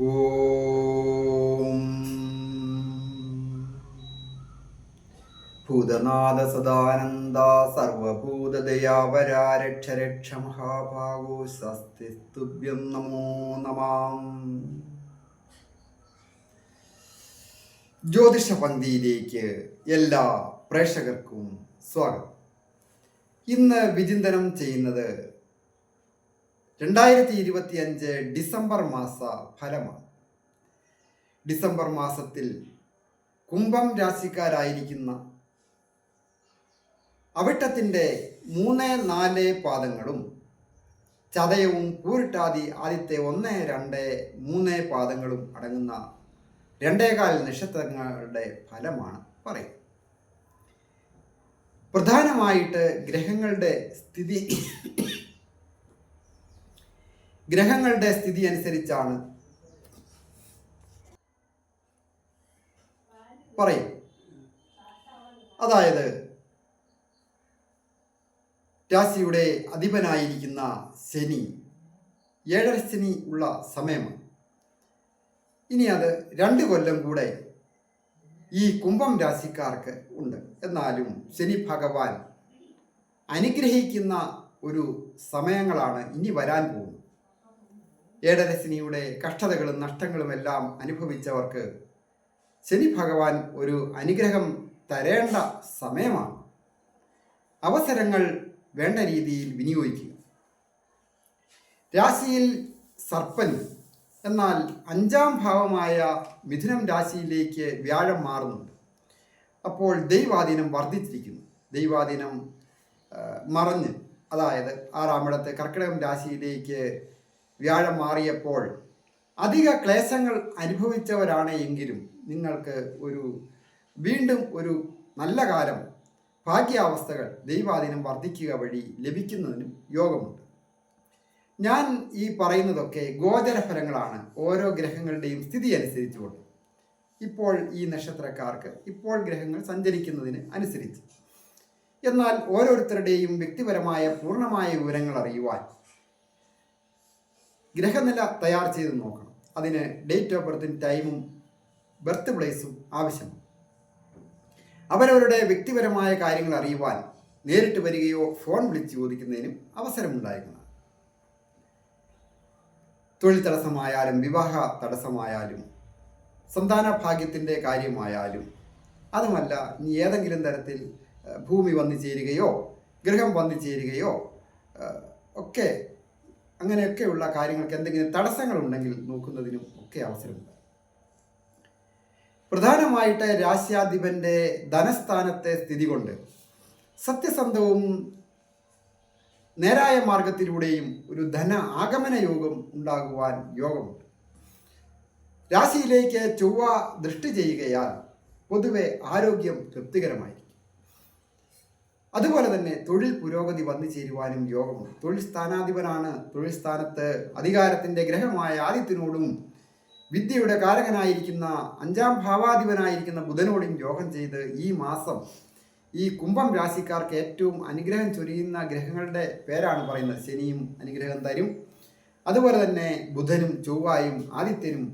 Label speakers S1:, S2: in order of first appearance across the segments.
S1: ഭൂതനാഥ സദാനന്ദ സർവഭൂതദയാവരാരക്ഷരക്ഷ രക്ഷ രക്ഷ മഹാഭാഗോ സ്വസ്തിസ്തുഭ്യം നമോ നമാം. ജ്യോതിഷ പന്തിയിലേക്ക് എല്ലാ പ്രേക്ഷകർക്കും സ്വാഗതം. ഇന്ന് വിചിന്തനം ചെയ്യുന്നത് രണ്ടായിരത്തി ഇരുപത്തി അഞ്ച് ഡിസംബർ മാസ ഫലമാണ്. ഡിസംബർ മാസത്തിൽ കുംഭം രാശിക്കാരായിരിക്കുന്ന അവിട്ടത്തിന്റെ മൂന്ന് നാല് പാദങ്ങളും ചതയവും പൂരിട്ടാതി ആദ്യത്തെ ഒന്ന് രണ്ട് മൂന്ന് പാദങ്ങളും അടങ്ങുന്ന രണ്ടേകാൽ നക്ഷത്രങ്ങളുടെ ഫലമാണ് പറയുന്നത് പ്രധാനമായിട്ട് ഗ്രഹങ്ങളുടെ സ്ഥിതി ഗ്രഹങ്ങളുടെ സ്ഥിതി അനുസരിച്ചാണ്. പറയും. അതായത് രാശിയുടെ അധിപനായിരിക്കുന്ന ശനി ഏഴര ശനി ഉള്ള സമയമാണ്. ഇനി അത് രണ്ട് കൊല്ലം കൂടെ ഈ കുംഭം രാശിക്കാർക്ക് ഉണ്ട്. എന്നാലും ശനി ഭഗവാൻ അനുഗ്രഹിക്കുന്ന ഒരു സമയങ്ങളാണ് ഇനി വരാൻ പോകുന്നത്. ഏഴരശനിയുടെ കഷ്ടതകളും നഷ്ടങ്ങളും എല്ലാം അനുഭവിച്ചവർക്ക് ശനി ഭഗവാൻ ഒരു അനുഗ്രഹം തരേണ്ട സമയമാണ്. അവസരങ്ങൾ വേണ്ട രീതിയിൽ വിനിയോഗിക്കുക. രാശിയിൽ സർപ്പൻ എന്നാൽ അഞ്ചാം ഭാവമായ മിഥുനം രാശിയിലേക്ക് വ്യാഴം മാറുന്നുണ്ട്. അപ്പോൾ ദൈവാധീനം വർദ്ധിച്ചിരിക്കുന്നു. ദൈവാധീനം മറഞ്ഞ്. അതായത് ആറാമിടത്ത് കർക്കിടകം രാശിയിലേക്ക് വ്യാഴം മാറിയപ്പോൾ അധിക ക്ലേശങ്ങൾ അനുഭവിച്ചവരാണ് എങ്കിലും നിങ്ങൾക്ക് ഒരു വീണ്ടും ഒരു നല്ല കാലം ഭാഗ്യാവസ്ഥകൾ ദൈവാധീനം വർദ്ധിക്കുക വഴി ലഭിക്കുന്നതിനും യോഗമുണ്ട്. ഞാൻ ഈ പറയുന്നതൊക്കെ ഗോചര ഫലങ്ങളാണ് ഓരോ ഗ്രഹങ്ങളുടെയും സ്ഥിതി അനുസരിച്ചുകൊണ്ട്. ഇപ്പോൾ ഈ നക്ഷത്രക്കാർക്ക് ഇപ്പോൾ ഗ്രഹങ്ങൾ സഞ്ചരിക്കുന്നതിന് അനുസരിച്ച്. എന്നാൽ ഓരോരുത്തരുടെയും വ്യക്തിപരമായ പൂർണമായ വിവരങ്ങൾ അറിയുവാൻ ഗ്രഹനില തയ്യാർ ചെയ്ത് നോക്കണം. അതിന് ഡേറ്റ് ഓഫ് ബർത്തും ടൈമും ബർത്ത് പ്ലേസും ആവശ്യമാണ്. അവരവരുടെ വ്യക്തിപരമായ കാര്യങ്ങൾ അറിയുവാൻ നേരിട്ട് വരികയോ ഫോൺ വിളിച്ച് ചോദിക്കുന്നതിനും അവസരമുണ്ടായിരിക്കണം തൊഴിൽ തടസ്സമായാലും വിവാഹ തടസ്സമായാലും സന്താന ഭാഗ്യത്തിന്റെ കാര്യമായാലും അതുമല്ല ഇനി ഏതെങ്കിലും തരത്തിൽ ഭൂമി വന്നു ചേരുകയോ ഗൃഹം വന്നു ചേരുകയോ ഒക്കെ അങ്ങനെയൊക്കെയുള്ള കാര്യങ്ങൾക്ക് എന്തെങ്കിലും തടസ്സങ്ങളുണ്ടെങ്കിൽ നോക്കുന്നതിനും ഒക്കെ അവസരമുണ്ട്. പ്രധാനമായിട്ട് രാശ്യാധിപന്റെ ധനസ്ഥാനത്തെ സ്ഥിതി കൊണ്ട് സത്യസന്ധവും നേരായ മാർഗത്തിലൂടെയും ഒരു ധന ആഗമന യോഗം ഉണ്ടാകുവാൻ യോഗമുണ്ട്. രാശിയിലേക്ക് ചൊവ്വ ദൃഷ്ടി ചെയ്യുകയാൽ പൊതുവെ ആരോഗ്യം തൃപ്തികരമായിരിക്കും. അതുപോലെ തന്നെ തൊഴിൽ പുരോഗതി വന്നു ചേരുവാനും യോഗമുണ്ട് തൊഴിൽ സ്ഥാനാധിപനാണ് തൊഴിൽ സ്ഥാനത്ത് അധികാരത്തിന്റെ ഗ്രഹമായ ആദിത്യനോടും വിദ്യയുടെ കാരകനായിരിക്കുന്ന അഞ്ചാം ഭാവാധിപനായിരിക്കുന്ന ബുധനോടും യോഗം ചെയ്ത് ഈ മാസം ഈ കുംഭം രാശിക്കാർക്ക് ഏറ്റവും അനുഗ്രഹം ചൊരിയുന്ന ഗ്രഹങ്ങളുടെ പേരാണ് പറയുന്നത്. ശനിയും അനുഗ്രഹം തരും. അതുപോലെ തന്നെ ബുധനും ചൊവ്വായും ആദിത്യനും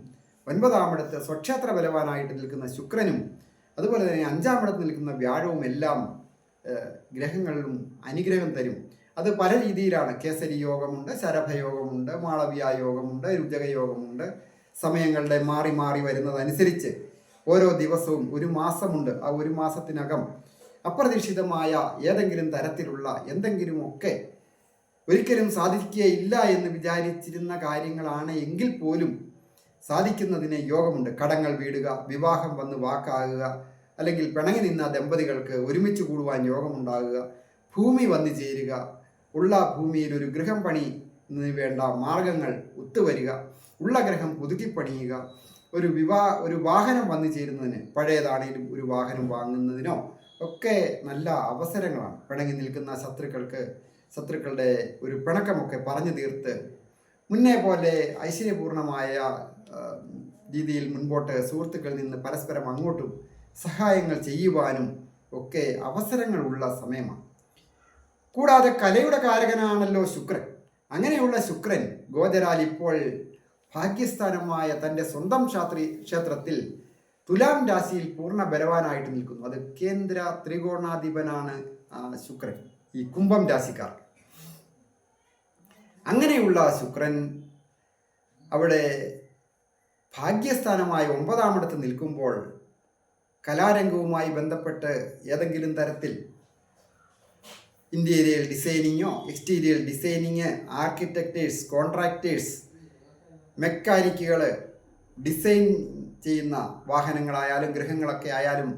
S1: ഒൻപതാമിടത്ത് സ്വക്ഷേത്ര ബലവാനായിട്ട് നിൽക്കുന്ന ശുക്രനും അതുപോലെ തന്നെ അഞ്ചാമിടത്ത് നിൽക്കുന്ന വ്യാഴവും എല്ലാം ഗ്രഹങ്ങളിലും അനുഗ്രഹം തരും. അത് പല രീതിയിലാണ്. കേസരി യോഗമുണ്ട് ശരഭയോഗമുണ്ട് മാളവ്യ യോഗമുണ്ട് രുചകയോഗമുണ്ട് സമയങ്ങളുടെ മാറി മാറി വരുന്നതനുസരിച്ച് ഓരോ ദിവസവും ഒരു മാസമുണ്ട്. ആ ഒരു മാസത്തിനകം അപ്രതീക്ഷിതമായ ഏതെങ്കിലും തരത്തിലുള്ള എന്തെങ്കിലും ഒക്കെ ഒരിക്കലും സാധിക്കുകയില്ല എന്ന് വിചാരിച്ചിരുന്ന കാര്യങ്ങളാണ് എങ്കിൽ പോലും സാധിക്കുന്നതിന് യോഗമുണ്ട്. കടങ്ങൾ വീടുക വിവാഹം വന്ന് വാക്കാകുക അല്ലെങ്കിൽ പിണങ്ങി നിന്ന ദമ്പതികൾക്ക് ഒരുമിച്ച് കൂടുവാൻ യോഗമുണ്ടാകുക. ഭൂമി വന്നു ചേരുക. ഉള്ള ഭൂമിയിൽ ഒരു ഗൃഹം പണി വേണ്ട മാർഗങ്ങൾ ഒത്തുവരിക. ഉള്ള ഗ്രഹം പുതുക്കിപ്പണിയുക ഒരു വിവാഹ ഒരു വാഹനം വന്നു ചേരുന്നതിന് പഴയതാണെങ്കിലും ഒരു വാഹനം വാങ്ങുന്നതിനോ ഒക്കെ നല്ല അവസരങ്ങളാണ്. പിണങ്ങി നിൽക്കുന്ന ശത്രുക്കൾക്ക് ശത്രുക്കളുടെ ഒരു പിണക്കമൊക്കെ പറഞ്ഞു തീർത്ത് മുന്നേ പോലെ ഐശ്വര്യപൂർണമായ രീതിയിൽ മുൻപോട്ട് സുഹൃത്തുക്കളിൽ നിന്ന് പരസ്പരം അങ്ങോട്ടും സഹായങ്ങൾ ചെയ്യുവാനും ഒക്കെ അവസരങ്ങളുള്ള സമയമാണ്. കൂടാതെ കലയുടെ കാരകനാണല്ലോ ശുക്രൻ. അങ്ങനെയുള്ള ശുക്രൻ ഗോചരാൽ ഇപ്പോൾ ഭാഗ്യസ്ഥാനമായ തന്റെ സ്വന്തം ക്ഷാത്രി ക്ഷേത്രത്തിൽ തുലാം രാശിയിൽ പൂർണ ബലവാനായിട്ട് നിൽക്കുന്നു. അത് കേന്ദ്ര ത്രികോണാധിപനാണ് ശുക്രൻ. ഈ കുംഭം രാശിക്കാർ. അങ്ങനെയുള്ള ശുക്രൻ അവിടെ ഭാഗ്യസ്ഥാനമായ ഒമ്പതാമിടത്ത് നിൽക്കുമ്പോൾ കലാരംഗവുമായി ബന്ധപ്പെട്ട് ഏതെങ്കിലും തരത്തിൽ ഇന്റീരിയൽ ഡിസൈനിങ്ങോ എക്സ്റ്റീരിയൽ ഡിസൈനിങ് ആർക്കിടെക്റ്റേഴ്സ് കോൺട്രാക്റ്റേഴ്സ് മെക്കാനിക്കുകൾ ഡിസൈൻ ചെയ്യുന്ന വാഹനങ്ങളായാലും ഗൃഹങ്ങളൊക്കെ ആയാലും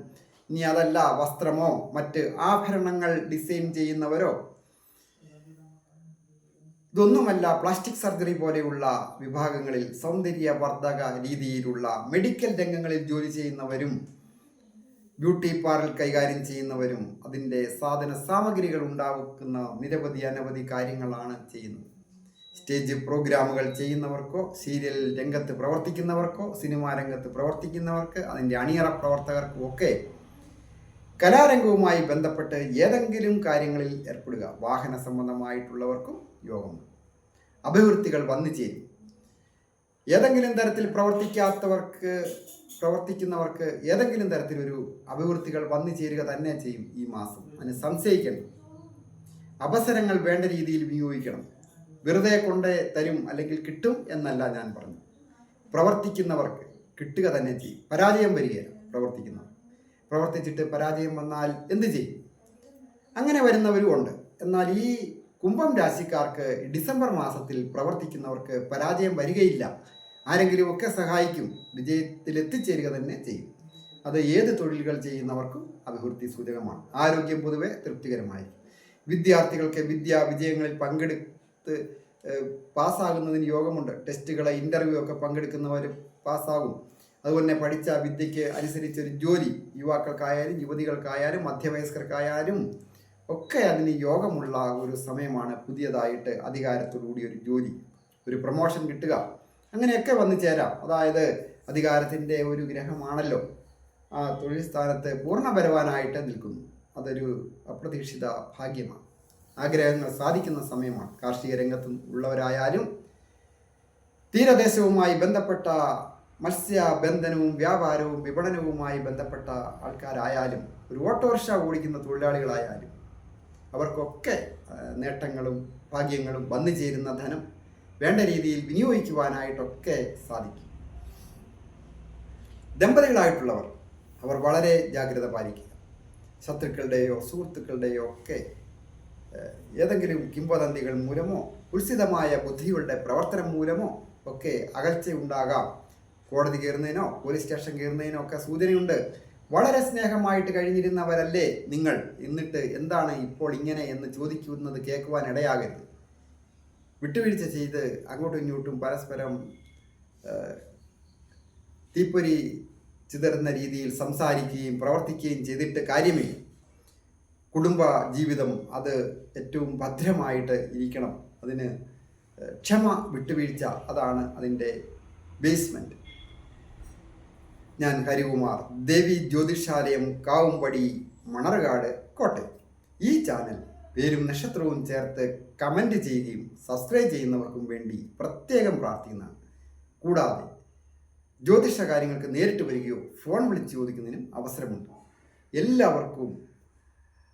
S1: ഇനി അതല്ല വസ്ത്രമോ മറ്റ് ആഭരണങ്ങൾ ഡിസൈൻ ചെയ്യുന്നവരോ? ഇതൊന്നുമല്ല പ്ലാസ്റ്റിക് സർജറി പോലെയുള്ള വിഭാഗങ്ങളിൽ സൗന്ദര്യവർദ്ധക രീതിയിലുള്ള മെഡിക്കൽ രംഗങ്ങളിൽ ജോലി ചെയ്യുന്നവരും ബ്യൂട്ടി പാർലർ കൈകാര്യം ചെയ്യുന്നവരും അതിന്റെ സാധന സാമഗ്രികൾ ഉണ്ടാക്കുന്ന നിരവധി അനവധി കാര്യങ്ങളാണ് ചെയ്യുന്നത്. സ്റ്റേജ് പ്രോഗ്രാമുകൾ ചെയ്യുന്നവർക്കോ സീരിയൽ രംഗത്ത് പ്രവർത്തിക്കുന്നവർക്കോ സിനിമാ രംഗത്ത് പ്രവർത്തിക്കുന്നവർക്ക് അതിന്റെ അണിയറ പ്രവർത്തകർക്കും ഒക്കെ കലാരംഗവുമായി ബന്ധപ്പെട്ട് ഏതെങ്കിലും കാര്യങ്ങളിൽ ഏർപ്പെടുക. വാഹന സംബന്ധമായിട്ടുള്ളവർക്കും യോഗം. അഭിവൃദ്ധികൾ വന്നു ചേരും. ഏതെങ്കിലും തരത്തിൽ പ്രവർത്തിക്കാത്തവർക്ക് പ്രവർത്തിക്കുന്നവർക്ക് ഏതെങ്കിലും തരത്തിലൊരു അഭിവൃദ്ധികൾ വന്നു ചേരുക തന്നെ ചെയ്യും ഈ മാസം. അതിന് സംശയിക്കണം അവസരങ്ങൾ വേണ്ട രീതിയിൽ വിനിയോഗിക്കണം. വെറുതെ കൊണ്ടേ തരും അല്ലെങ്കിൽ കിട്ടും എന്നല്ല ഞാൻ പറഞ്ഞു പ്രവർത്തിക്കുന്നവർക്ക് കിട്ടുക തന്നെ ചെയ്യും. പരാജയം വരികയില്ല പ്രവർത്തിക്കുന്നവർ. പ്രവർത്തിച്ചിട്ട് പരാജയം വന്നാൽ എന്ത് ചെയ്യും? അങ്ങനെ വരുന്നവരും ഉണ്ട്. എന്നാൽ ഈ കുംഭം രാശിക്കാർക്ക് ഡിസംബർ മാസത്തിൽ പ്രവർത്തിക്കുന്നവർക്ക് പരാജയം വരികയില്ല. ആരെങ്കിലും ഒക്കെ സഹായിക്കും. വിജയത്തിൽ എത്തിച്ചേരുക തന്നെ ചെയ്യും. അത് ഏത് തൊഴിലുകൾ ചെയ്യുന്നവർക്കും അഭിവൃദ്ധി സൂചകമാണ്. ആരോഗ്യം പൊതുവെ തൃപ്തികരമായിരിക്കും. വിദ്യാർത്ഥികൾക്ക് വിദ്യാ വിജയങ്ങളിൽ പങ്കെടുത്ത് പാസ്സാകുന്നതിന് യോഗമുണ്ട്. ടെസ്റ്റുകളെ ഇന്റർവ്യൂ ഒക്കെ പങ്കെടുക്കുന്നവർ പാസ്സാകും. അതുപോലെ പഠിച്ച വിദ്യയ്ക്ക് അനുസരിച്ചൊരു ജോലി യുവാക്കൾക്കായാലും യുവതികൾക്കായാലും മധ്യവയസ്കർക്കായാലും ഒക്കെ അതിന് യോഗമുള്ള ഒരു സമയമാണ് പുതിയതായിട്ട് അധികാരത്തോടുകൂടി ഒരു ജോലി. ഒരു പ്രൊമോഷൻ കിട്ടുക. അങ്ങനെയൊക്കെ വന്നു ചേരാം. അതായത് അധികാരത്തിന്റെ ഒരു ഗ്രഹമാണല്ലോ. ആ തൊഴിൽ സ്ഥാനത്ത് പൂർണപരവാനായിട്ട് നിൽക്കുന്നു. അതൊരു അപ്രതീക്ഷിത ഭാഗ്യമാണ്. ആഗ്രഹങ്ങൾ സാധിക്കുന്ന സമയമാണ്. കാർഷിക രംഗത്തും ഉള്ളവരായാലും തീരദേശവുമായി ബന്ധപ്പെട്ട മത്സ്യബന്ധനവും വ്യാപാരവും വിപണനവുമായി ബന്ധപ്പെട്ട ആൾക്കാരായാലും ഒരു ഓട്ടോറിക്ഷ ഓടിക്കുന്ന തൊഴിലാളികളായാലും അവർക്കൊക്കെ നേട്ടങ്ങളും ഭാഗ്യങ്ങളും വന്നു ചേരുന്ന ധനം വേണ്ട രീതിയിൽ വിനിയോഗിക്കുവാനായിട്ടൊക്കെ സാധിക്കും. ദമ്പതികളായിട്ടുള്ളവർ അവർ വളരെ ജാഗ്രത പാലിക്കുക. ശത്രുക്കളുടെയോ സുഹൃത്തുക്കളുടെയോ ഒക്കെ ഏതെങ്കിലും കിംവദന്തികൾ മൂലമോ ഉത്സിതമായ ബുദ്ധികളുടെ പ്രവർത്തനം മൂലമോ ഒക്കെ അകൽച്ചയുണ്ടാകാം. കോടതി കയറുന്നതിനോ പോലീസ് സ്റ്റേഷൻ കയറുന്നതിനോ ഒക്കെ സൂചനയുണ്ട്. വളരെ സ്നേഹമായിട്ട് കഴിഞ്ഞിരുന്നവരല്ലേ നിങ്ങൾ? എന്നിട്ട് എന്താണ് ഇപ്പോൾ ഇങ്ങനെ എന്ന് ചോദിക്കുന്നത് കേൾക്കുവാൻ ഇടയാകരുത്. വിട്ടുവീഴ്ച ചെയ്ത് അങ്ങോട്ടും ഇങ്ങോട്ടും പരസ്പരം തീപ്പൊരി ചിതറുന്ന രീതിയിൽ സംസാരിക്കുകയും പ്രവർത്തിക്കുകയും ചെയ്തിട്ട് കാര്യമില്ല. കുടുംബ ജീവിതം അത് ഏറ്റവും ഭദ്രമായിട്ട് ഇരിക്കണം. അതിന് ക്ഷമ വിട്ടുവീഴ്ച അതാണ് അതിന്റെ ബേസ്മെന്റ്. ഞാൻ ഹരികുമാർ ദേവി ജ്യോതിഷാലയം കാവുംപടി മണർകാട് കോട്ടയം. ഈ ചാനൽ പേരും നക്ഷത്രവും ചേർത്ത് കമന്റ് ചെയ്യുകയും സബ്സ്ക്രൈബ് ചെയ്യുന്നവർക്കും വേണ്ടി പ്രത്യേകം പ്രാർത്ഥിക്കുന്നതാണ്. കൂടാതെ ജ്യോതിഷ കാര്യങ്ങൾക്ക് നേരിട്ട് വരികയോ ഫോൺ വിളിച്ച് ചോദിക്കുന്നതിനും അവസരമുണ്ട്. എല്ലാവർക്കും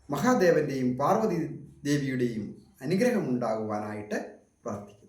S1: മഹാദേവന്റെയും പാർവതി ദേവിയുടെയും അനുഗ്രഹം ഉണ്ടാകുവാനായിട്ട് പ്രാർത്ഥിക്കും